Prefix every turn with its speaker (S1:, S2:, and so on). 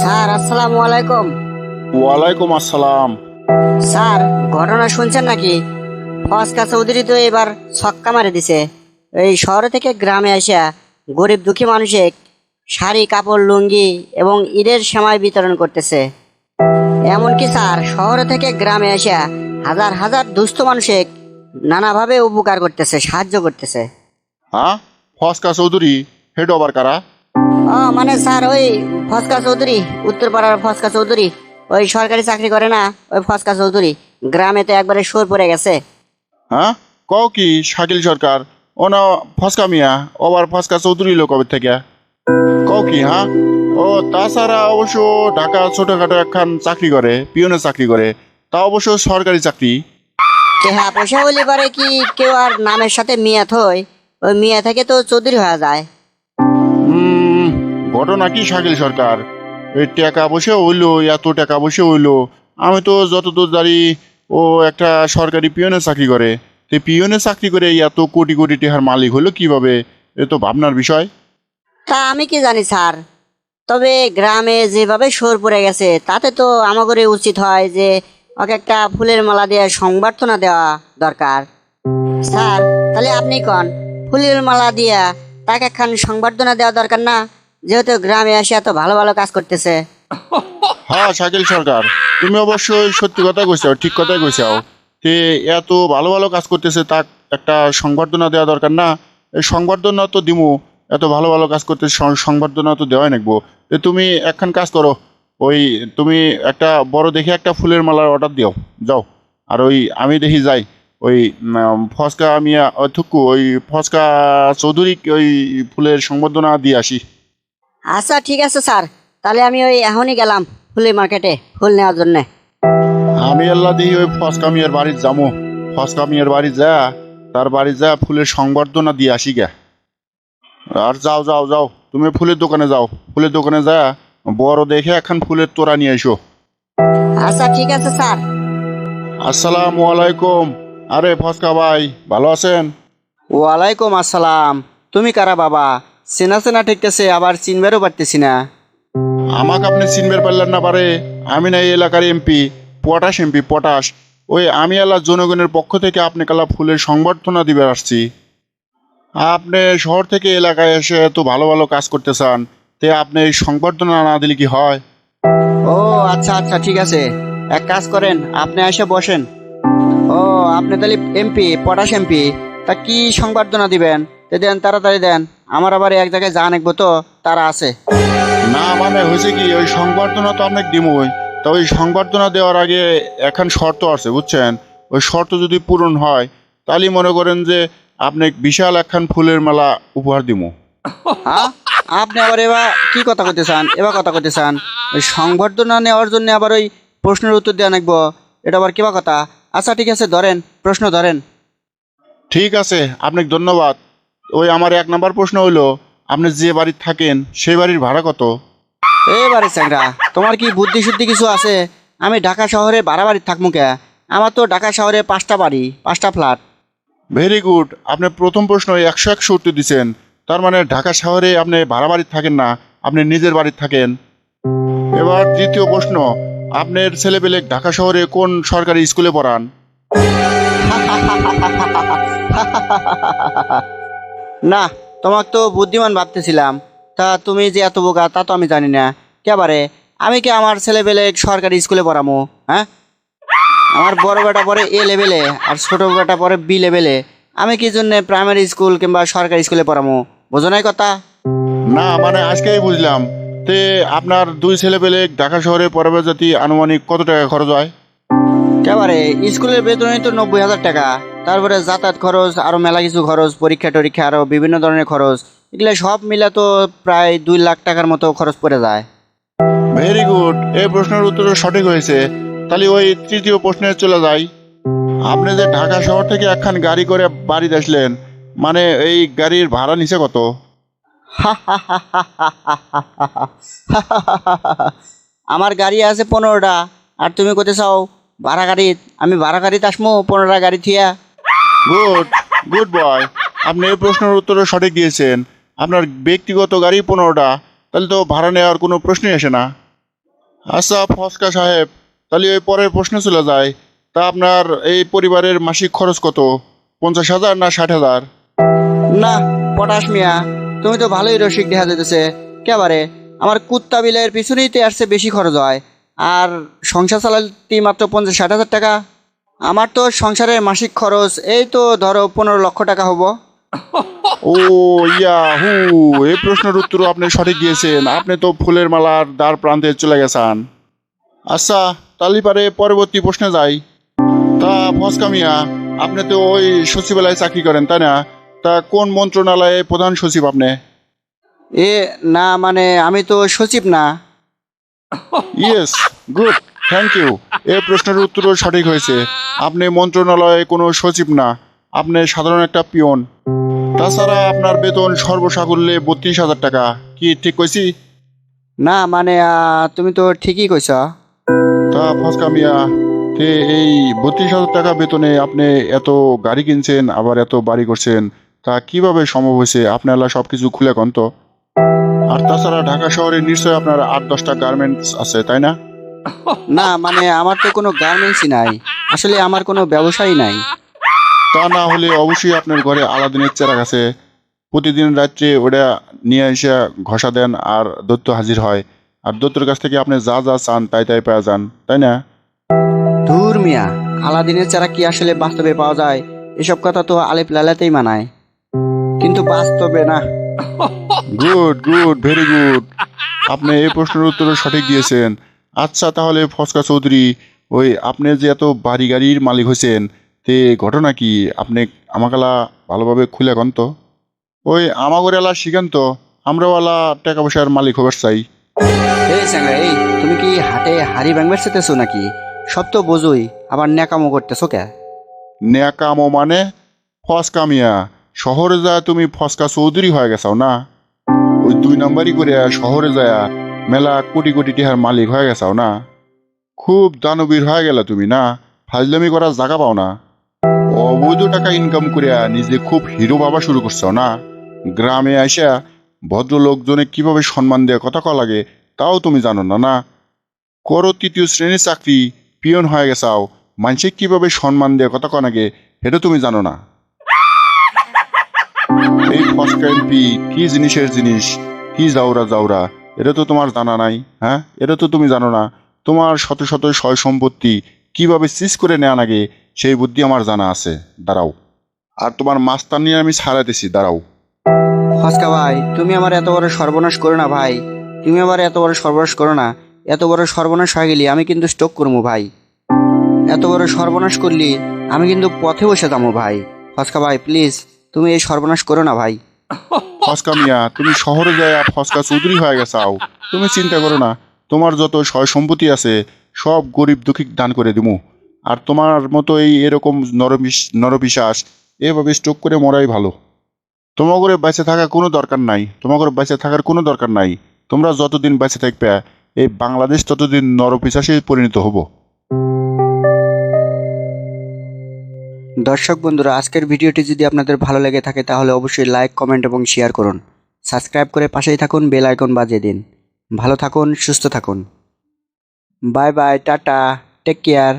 S1: Sir আসসালামু আলাইকুম।
S2: ওয়ালাইকুম আসসালাম।
S1: স্যার ঘটনা শুনছেন নাকি? ফসকা চৌধুরী তো এবার ছক্কা মারে দিছে। এই শহর থেকে গ্রামে আসা গরিব দুঃখী মানুষে শাড়ি কাপড় লুঙ্গি এবং ঈদের সময় বিতরণ করতেছে। এমনকি স্যার শহর থেকে গ্রামে আসা হাজার হাজার দুস্থ মানুষে নানাভাবে উপকার করতেছে সাহায্য করতেছে।
S2: হ্যাঁ? ফসকা চৌধুরী হেড ওভার কারা?
S1: মানে স্যার ওই ফসকা চৌধুরী উত্তরপাড়ার ফসকা চৌধুরী ওই সরকারি চাকরি করে না ওই ফসকা চৌধুরী গ্রামে তো একবারে সুর পড়ে গেছে।
S2: হ্যাঁ? কও কি শাকিল সরকার ও না ফসকা মিয়া ওবার ফসকা চৌধুরী লোক কবে থেকে। কও কি হ্যাঁ? ও তাছাড়া অবশ্য ঢাকা ছোটখাটো একখান চাকরি করে পিওনের চাকরি করে তা অবশ্য সরকারি চাকরি।
S1: হ্যাঁ পয়সা বলি পারে কি কেউ আর নামের সাথে মিয়া থই ওই মিয়া থেকে তো চৌধুরী হয়ে যায়।
S2: ঘটনা কি শাকিল সরকার? টাকা বসে হইল, এত টাকা বসে হইল। আমি তো যতদূর জানি, ও একটা সরকারি পিয়নের চাকরি করে। তো পিয়নের চাকরি করে এত কোটি কোটি টাকার মালিক হলো কীভাবে? এ তো ভাবনার বিষয়।
S1: তা আমি কি জানি, স্যার? তবে গ্রামে যেভাবে সোর পড়ে গেছে, তাতে তো আমাগরে উচিত হয় যে, ওকে একটা ফুলের মালা দিয়ে সংবর্ধনা দেওয়া দরকার। স্যার, তাহলে আপনি কন? ফুলের মালা দিয়া তাকে একখান সংবর্ধনা দেওয়া দরকার না? যেহেতু গ্রামে এসে এত ভালো ভালো কাজ করতেছে।
S2: হ্যাঁ শাকিল সরকার, তুমি অবশ্যই সত্যি কথা কইছাও ঠিক কথাই কইছাও তে এত ভালো ভালো কাজ করতেছে তা একটা সংবর্ধনা দেওয়া দরকার না। এই সংবর্ধনা তো দিমু, এত ভালো ভালো কাজ করতে সংবর্ধনা তো দেওয়াই নাকবো। তুমি একখান কাজ করো, ওই তুমি একটা বড় দেখে একটা ফুলের মালার অর্ডার দিও, যাও। আর ওই আমি দেখি যাই, ওই ফসকা মিয়া থুকু, ওই ফসকা চৌধুরী, ওই ফুলের সংবর্ধনা দিয়ে আসি।
S1: আচ্ছা ঠিক আছে স্যার। তাহলে আমি ওই এখনই গেলাম ফুলের মার্কেটে ফুল নেওয়ার জন্যে।
S2: আমি আল্লাহ দিই ওই ফসকা মিয়ার বাড়ি যাব ফসকা মিয়ার বাড়ি যা তার বাড়ি যা ফুলের সংবর্ধনা দিয়ে আসি গে। আর যাও যাও যাও তুমি ফুলের দোকানে যাও। ফুলের দোকানে যা বড় দেখে এখন ফুলের তোড়া নিয়ে এসো।
S1: আচ্ছা ঠিক আছে স্যার।
S2: আসসালামু আলাইকুম। আরে ফসকা ভাই ভালো আছেন?
S3: ওয়ালাইকুম আসসালাম। তুমি কারা বাবা? চেনা চেনা ঠেকতেছে আবার চিনবারও পারতেছি না।
S2: আমাকে আপনি চিনবের পারলেন না পারে আমি না এই এলাকার এমপি পটাশ এমপি পটাশ। ওই আমি আল্লাহ জনগণের পক্ষ থেকে আপনি কালা ফুলের সংবর্ধনা দিবে আসছি। আপনি শহর থেকে এলাকায় এসে এত ভালো ভালো কাজ করতে চান তে আপনি এই সংবর্ধনা না দিলে কি হয়?
S3: ও আচ্ছা আচ্ছা ঠিক আছে। এক কাজ করেন আপনি এসে বসেন। ও আপনি তাহলে এমপি পটাশ এমপি তা কি সংবর্ধনা দিবেন? তে দেন তাড়াতাড়ি দেন। আমার আবার এক জায়গায় যা নেকবো তো তারা আছে।
S2: না মানে হয়েছে কি ওই সংবর্ধনা তো আপনাকে দিমই। তা ওই সংবর্ধনা দেওয়ার আগে এখন শর্ত আছে বুঝছেন? ওই শর্ত যদি পূরণ হয় তাহলেই মনে করেন যে আপনি বিশাল একখান ফুলের মেলা উপহার দিমু।
S3: হ্যাঁ আপনি আবার এবার কি কথা কইতে চান? এবার কথা কইতে চান ওই সংবর্ধনা নেওয়ার জন্য আবার ওই প্রশ্নের উত্তর দেওয়া নাকবো এটা আবার কিবা কথা? আচ্ছা ঠিক আছে ধরেন প্রশ্ন ধরেন।
S2: ঠিক আছে আপনাকে ধন্যবাদ। ওই আমার এক নম্বর প্রশ্ন হলো আপনি যে বাড়িতে থাকেন সেই বাড়ির ভাড়া কত?
S3: এবারে স্যাংরা তোমার কি বুদ্ধি শুদ্ধি কিছু আছে? আমি ঢাকা শহরে ভাড়া বাড়ি থাকব কে? আমার তো ঢাকা শহরে পাঁচটা বাড়ি পাঁচটা ফ্ল্যাট।
S2: ভেরি গুড আপনি প্রথম প্রশ্ন একশো একশো উত্তর দিচ্ছেন তার মানে ঢাকা শহরে আপনি ভাড়া বাড়িতে থাকেন না আপনি নিজের বাড়িতে থাকেন। এবার দ্বিতীয় প্রশ্ন আপনার ছেলেপেলে ঢাকা শহরে কোন সরকারি স্কুলে পড়ান?
S3: না তোমাকে তো বুদ্ধিমান ভাবতেছিলাম। তা তুমি যে এত বোকা তা তো আমি জানি না। কেবারে আমি কি আমার ছেলেবেলে সরকারি স্কুলে পড়ামো হ্যাঁ? আমার বড় বেটা পড়ে এ লেভেলে আর ছোট বেটা পড়ে বি লেভেলে আমি কি জন্য প্রাইমারি স্কুল কিংবা সরকারি স্কুলে পড়ামো? বোঝো নাই কথা?
S2: না মানে আজকেই বুঝলাম। তে আপনার দুই ছেলে পেলে ঢাকা শহরে পড়াবে জাতি আনুমানিক কত টাকা খরচ হয়?
S3: একেবারে স্কুলের বেতনই তো নব্বই হাজার টাকা। তারপরে যাতায়াত খরচ আরও মেলা কিছু খরচ পরীক্ষা টরীক্ষা আরও বিভিন্ন ধরনের খরচ এগুলো সব মিলে তো প্রায় দুই লাখ টাকার মতো খরচ পড়ে যায়।
S2: ভেরি গুড এই প্রশ্নের উত্তর সঠিক হয়েছে। তাহলে ওই তৃতীয় প্রশ্নে চলে যাই। আপনি যে ঢাকা শহর থেকে একখান গাড়ি করে বাড়িতে আসলেন মানে এই গাড়ির ভাড়া নিচে কত?
S3: আমার গাড়ি আছে পনেরোটা আর তুমি কোথায় চাও ভাড়া গাড়ি আমি ভাড়া গাড়িতে আসমো পনেরোটা গাড়ি থিয়া।
S2: গুড গুড বয় আপনি এই প্রশ্নের উত্তর সঠিক দিয়েছেন। আপনার ব্যক্তিগত গাড়ি পনেরোটা। তাহলে তো ভাড়া নেওয়ার কোনো প্রশ্নই আসে না। আচ্ছা ফসকা সাহেব, তাহলে ওই পরের প্রশ্ন চলে যায়। তা আপনার এই পরিবারের মাসিক খরচ কত? পঞ্চাশ হাজার না ষাট হাজার?
S3: না, পটাশ মিয়া, তুমি তো ভালোই রসিক দেখা যেতেছে কেবারে আমার কুত্তা বিলের পিছনেই তো আসছে বেশি খরচ হয়। আর সংসার চালাতে মাত্র পঞ্চাশ ষাট হাজার টাকা। আমার তো সংসারের মাসিক খরচ এই তো ধরো পনেরো লক্ষ টাকা হব।
S2: ও ইয়া হু এই প্রশ্নের উত্তর আপনি সঠিক দিয়েছেন। আপনি তো ফুলের মালার দ্বার প্রান্তে চলে গেছেন। আচ্ছা তালি পারে পরবর্তী প্রশ্নে যাই। তা ফসকা মিয়া আপনি তো ওই সচিবালয়ে চাকরি করেন তাই না? তা কোন মন্ত্রণালয়ে প্রধান সচিব আপনি?
S3: এ না মানে আমি তো সচিব না।
S2: ইয়েস গুড থ্যাংক ইউ এই প্রশ্নের উত্তরও সঠিক হয়েছে। আপনি মন্ত্রণালয়ে কোনো সচিব না। আপনি সাধারণ একটা পিয়ন। তাছাড়া আপনার বেতন সর্বসাকুল্যে বত্রিশ হাজার টাকা। কি ঠিক কইছি?
S3: না মানে তুমি তো ঠিকই কইছ।
S2: তা ফসকা মিয়া তে এই বত্রিশ হাজার টাকা বেতনে আপনি এত গাড়ি কিনছেন আবার এত বাড়ি করছেন তা কীভাবে সম্ভব হয়েছে? আপনারা সব কিছু খুলে কন তো। আর তাছাড়া ঢাকা শহরে নিশ্চয়ই আপনার আট দশটা গার্মেন্টস আছে তাই না?
S3: না মানে আমার তো কোনো গার্মেন্টসই নাই। আসলে আমার কোনো ব্যবসায়ী নাই।
S2: তা না হলে অবশ্যই আপনার ঘরে আলাদিনের চেরাগ আছে। প্রতিদিন রাত্রে ওটা নিয়ে এসে ঘষা দেন আর দত্ত হাজির হয়। আর দত্তর কাছ থেকে আপনি যা যা চান তাই তাই পাওয়া যান তাই না?
S3: ধুর মিয়া আলাদিনের চারা কি আসলে বাস্তবে পাওয়া যায়? এসব কথা তো আলেপ লালাতেই মানায়। কিন্তু বাস্তবে না।
S2: গুড গুড ভেরি গুড আপনি এই প্রশ্নের উত্তর সঠিক দিয়েছেন। আচ্ছা তাহলে ফসকা চৌধুরী ওই আপনি যে এত বাড়ি গাড়ির মালিক হয়েছেন তে ঘটনা কি? আপনি আমাকালা ভালোভাবে খুলে কন তো। ওই আমাগর এলা শিখেন তো আমরাওয়ালা টাকা পয়সার মালিক হবার চাই।
S3: এই তুমি কি হাটে হাড়ি ব্যাংবার চেতেছো নাকি? সব তো বোঝোই আবার ন্যাকামো করতেছো কে?
S2: ন্যাকামো মানে ফসকা মিয়া শহরে যা তুমি ফসকা চৌধুরী হয়ে গেছাও না? ওই দুই নাম্বারই করে শহরে যায় মেলা কোটি কোটি টিহার মালিক হয়ে গেছাও না? খুব দানবীর হয়ে গেল তুমি না? ফাজলামি করার জায়গা পাও না? অবৈধ টাকা ইনকাম করে নিজে খুব হিরো বাবা শুরু করছ না? গ্রামে আইসা ভদ্র লোকজনে কীভাবে সম্মান দেওয়া কথা কওয়া লাগে, তাও তুমি জানো না না? করো তৃতীয় শ্রেণির চাকরি, পিয়ন হয়ে গেছাও। মানুষে কীভাবে সম্মান দেওয়া কথা কয় নাকি এটা তুমি জানো না? এই এমপি কি জিনিসের জিনিস? কি যাওরা যাওরা এটা তো তোমার জানা নাই হ্যাঁ? এটা তো তুমি জানো না। তোমার শত শত সয় সম্পত্তি কীভাবে সিজ করে নেওয়া লাগে, সেই বুদ্ধি আমার জানা আছে। দাঁড়াও। আর তোমার মাস্তান নিয়ে আমি ছাড়াইতেছি দাঁড়াও।
S3: ফসকা ভাই, তুমি আমার এত বড় সর্বনাশ করো না ভাই। তুমি আমার এত বড় সর্বনাশ করো না। এত বড় সর্বনাশ হয়ে গেলি, আমি কিন্তু স্টক করব ভাই। এত বড় সর্বনাশ করলি, আমি কিন্তু পথে বসে যাব ভাই। ফসকা ভাই প্লিজ তুমি এই সর্বনাশ করো না ভাই।
S2: ফসকা মিয়া, তুমি শহরে যায় ফসকা চৌধুরী হয়ে গেছাও তুমি চিন্তা করো না, তোমার যত সয় সম্পত্তি আছে, সব গরিব দুঃখী দান করে দিমু। আর তোমার মতো এই এরকম নরবিশ নরবিশ্বাস, এভাবে স্ট্রোক করে মরাই ভালো। তোমাগরে বেঁচে থাকা কোনো দরকার নাই, তোমাগরে বেঁচে থাকার কোনো দরকার নাই। তোমরা যতদিন বেঁচে থাকবে, এই বাংলাদেশ ততদিন নরপিশাসে পরিণত হব।
S3: দর্শক বন্ধুরা, আজকের ভিডিওটি যদি আপনাদের ভালো লেগে থাকে, তাহলে অবশ্যই লাইক কমেন্ট এবং শেয়ার করুন। সাবস্ক্রাইব করে পাশেই থাকুন বেল আইকন বাজিয়ে দিন। ভালো থাকুন, সুস্থ থাকুন। Bye bye tata take care